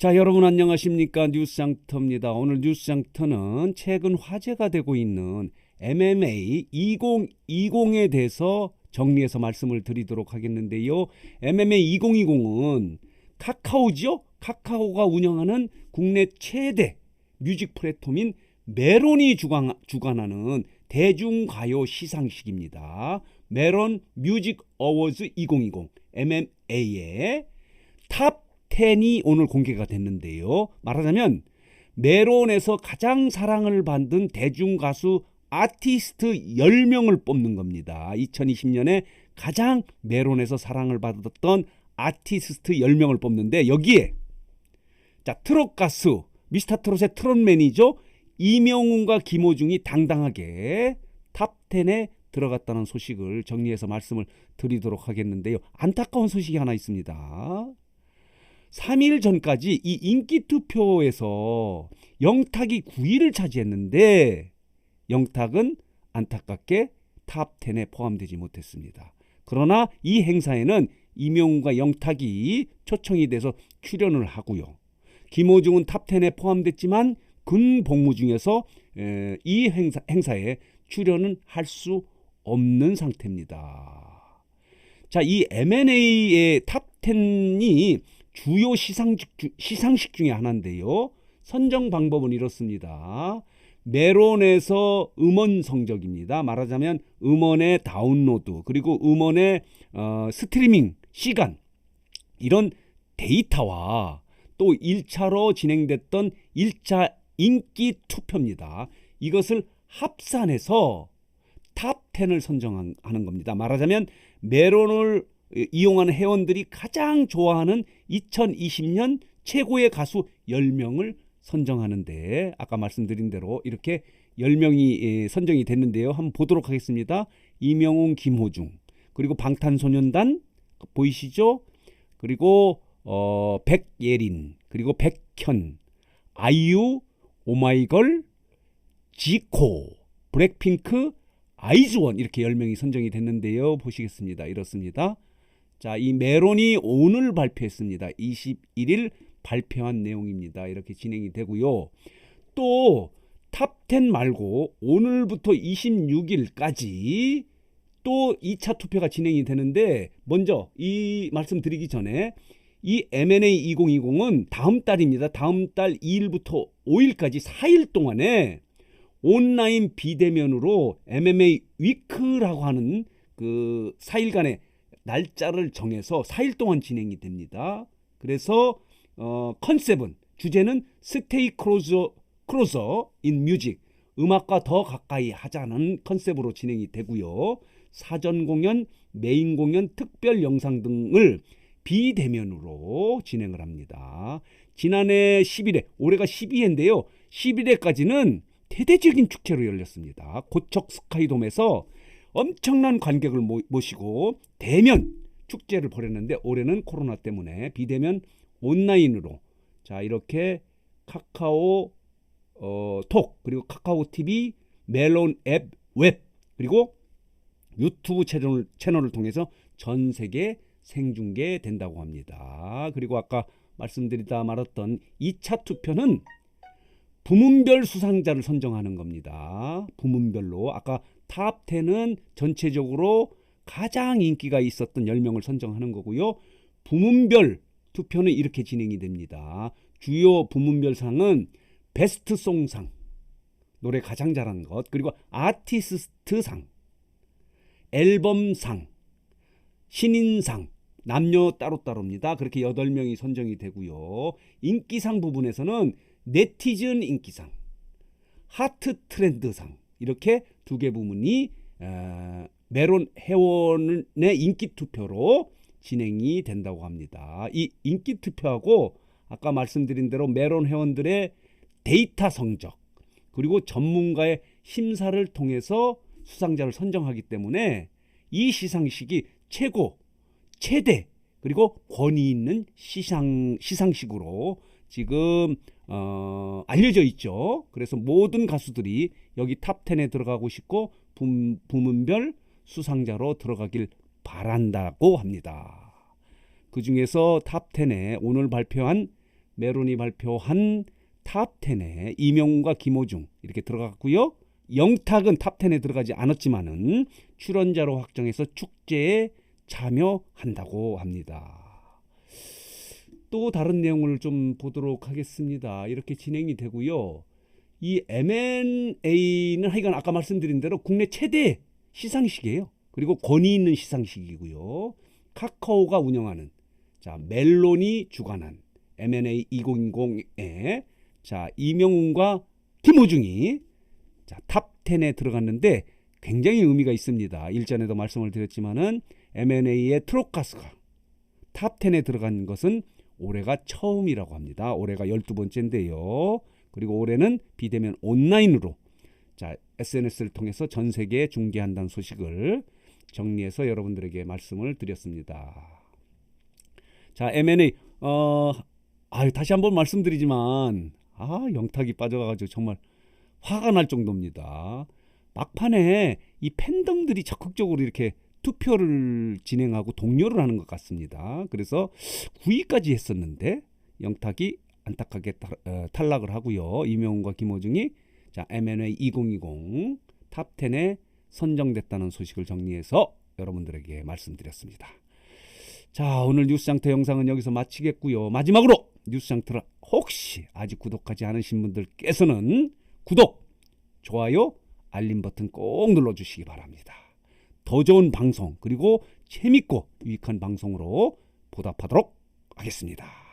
자, 여러분 안녕하십니까? 뉴스장터입니다. 오늘 뉴스장터는 최근 화제가 되고 있는 MMA 2020에 대해서 정리해서 말씀을 드리도록 하겠는데요. MMA 2020은 카카오지요? 카카오가 운영하는 국내 최대 뮤직 플랫폼인 메론이 주관, 주관하는 대중가요 시상식입니다. 메론 뮤직 어워즈 2020 MMA의 탑 10이 오늘 공개가 됐는데요. 말하자면 메론에서 가장 사랑을 받은 대중 가수 아티스트 10명을 뽑는 겁니다. 2020년에 가장 메론에서 사랑을 받았던 아티스트 10명을 뽑는데 여기에 자, 트롯 가수 미스터 트롯의 트롯 매니저 이명훈과 김호중이 당당하게 탑 10에 들어갔다는 소식을 정리해서 말씀을 드리도록 하겠는데요. 안타까운 소식이 하나 있습니다. 3일 전까지 이 인기 투표에서 영탁이 9위를 차지했는데 영탁은 안타깝게 탑 10에 포함되지 못했습니다. 그러나 이 행사에는 이명훈과 영탁이 초청이 돼서 출연을 하고요. 김호중은 탑 10에 포함됐지만 근 복무 중에서 이 행사, 행사에 출연은 할 수 없는 상태입니다. 자, 이 M&A의 탑 10이 주요 시상식, 시상식 중에 하나인데요. 선정 방법은 이렇습니다. 메론에서 음원 성적입니다. 말하자면 음원의 다운로드 그리고 음원의 어, 스트리밍 시간 이런 데이터와 또 1차로 진행됐던 1차 인기 투표입니다. 이것을 합산해서 탑 10을 선정하는 겁니다. 말하자면 메론을 이용하는 회원들이 가장 좋아하는 2020년 최고의 가수 10명을 선정하는데 아까 말씀드린 대로 이렇게 10명이 선정이 됐는데요. 한번 보도록 하겠습니다. 이명웅, 김호중, 그리고 방탄소년단 보이시죠? 그리고 어, 백예린, 그리고 백현, 아이유, 오마이걸, 지코, 블랙핑크, 아이즈원 이렇게 10명이 선정이 됐는데요. 보시겠습니다. 이렇습니다. 자, 이 메론이 오늘 발표했습니다. 21일 발표한 내용입니다. 이렇게 진행이 되고요. 또 탑10 말고 오늘부터 26일까지 또 2차 투표가 진행이 되는데 먼저 이 말씀 드리기 전에 이 M&A 2020은 다음 달입니다. 다음 달 2일부터 5일까지 4일 동안에 온라인 비대면으로 MMA 위크라고 하는 그 4일간의 날짜를 정해서 4일 동안 진행이 됩니다. 그래서 어, 컨셉은 주제는 스테이 크로저 크로저 인 뮤직 음악과 더 가까이 하자는 컨셉으로 진행이 되고요. 사전 공연, 메인 공연, 특별 영상 등을 비대면으로 진행을 합니다. 지난해 10일에 올해가 12회인데요. 11회까지는 대대적인 축제로 열렸습니다. 고척 스카이돔에서 엄청난 관객을 모시고 대면 축제를 벌였는데 올해는 코로나 때문에 비대면 온라인으로 자 이렇게 카카오 어, 톡 그리고 카카오 TV 멜론 앱 웹 그리고 유튜브 채널, 채널을 통해서 전 세계 생중계된다고 합니다. 그리고 아까 말씀드리다 말았던 2차 투표는 부문별 수상자를 선정하는 겁니다. 부문별로 아까 탑 10은 전체적으로 가장 인기가 있었던 10명을 선정하는 거고요. 부문별 투표는 이렇게 진행이 됩니다. 주요 부문별 상은 베스트 송상, 노래 가장 잘한 것, 그리고 아티스트 상, 앨범상, 신인상, 남녀 따로따로입니다. 그렇게 8명이 선정이 되고요. 인기상 부분에서는 네티즌 인기상, 하트 트렌드상 이렇게 두 개 부문이 어, 메론 회원의 인기 투표로 진행이 된다고 합니다. 이 인기 투표하고 아까 말씀드린 대로 메론 회원들의 데이터 성적 그리고 전문가의 심사를 통해서 수상자를 선정하기 때문에 이 시상식이 최고, 최대 그리고 권위 있는 시상 시상식으로 지금 어, 알려져 있죠. 그래서 모든 가수들이 여기 탑 10에 들어가고 싶고 부, 부문별 수상자로 들어가길 바란다고 합니다. 그 중에서 탑 10에 오늘 발표한 메론이 발표한 탑10에 이명웅과 김호중 이렇게 들어갔고요. 영탁은 탑10에 들어가지 않았지만은 출연자로 확정해서 축제에 참여한다고 합니다. 또 다른 내용을 좀 보도록 하겠습니다. 이렇게 진행이 되고요. 이 M&A는 하여간 아까 말씀드린 대로 국내 최대 시상식이에요. 그리고 권위 있는 시상식이고요. 카카오가 운영하는 자 멜론이 주관한 M&A 2020에 자 이명훈과 김호중이 자탑 10에 들어갔는데 굉장히 의미가 있습니다. 일전에도 말씀을 드렸지만은 M&A의 트로카스가 탑 10에 들어간 것은 올해가 처음이라고 합니다. 올해가 12번째인데요. 그리고 올해는 비대면 온라인으로 자, SNS를 통해서 전 세계에 중계한다는 소식을 정리해서 여러분들에게 말씀을 드렸습니다. 자, M&A 어 아, 다시 한번 말씀드리지만 아, 영탁이 빠져 가지고 정말 화가 날 정도입니다. 막판에 이 팬덤들이 적극적으로 이렇게 투표를 진행하고 동료를 하는 것 같습니다. 그래서 9위까지 했었는데 영탁이 안타깝게 탈- 어, 탈락을 하고요. 이명훈과 김호중이 자 M&A 2020 탑 10에 선정됐다는 소식을 정리해서 여러분들에게 말씀드렸습니다. 자 오늘 뉴스장터 영상은 여기서 마치겠고요. 마지막으로 뉴스장터를 혹시 아직 구독하지 않으신 분들께서는 구독, 좋아요, 알림 버튼 꼭 눌러주시기 바랍니다. 더 좋은 방송 그리고 재밌고 유익한 방송으로 보답하도록 하겠습니다.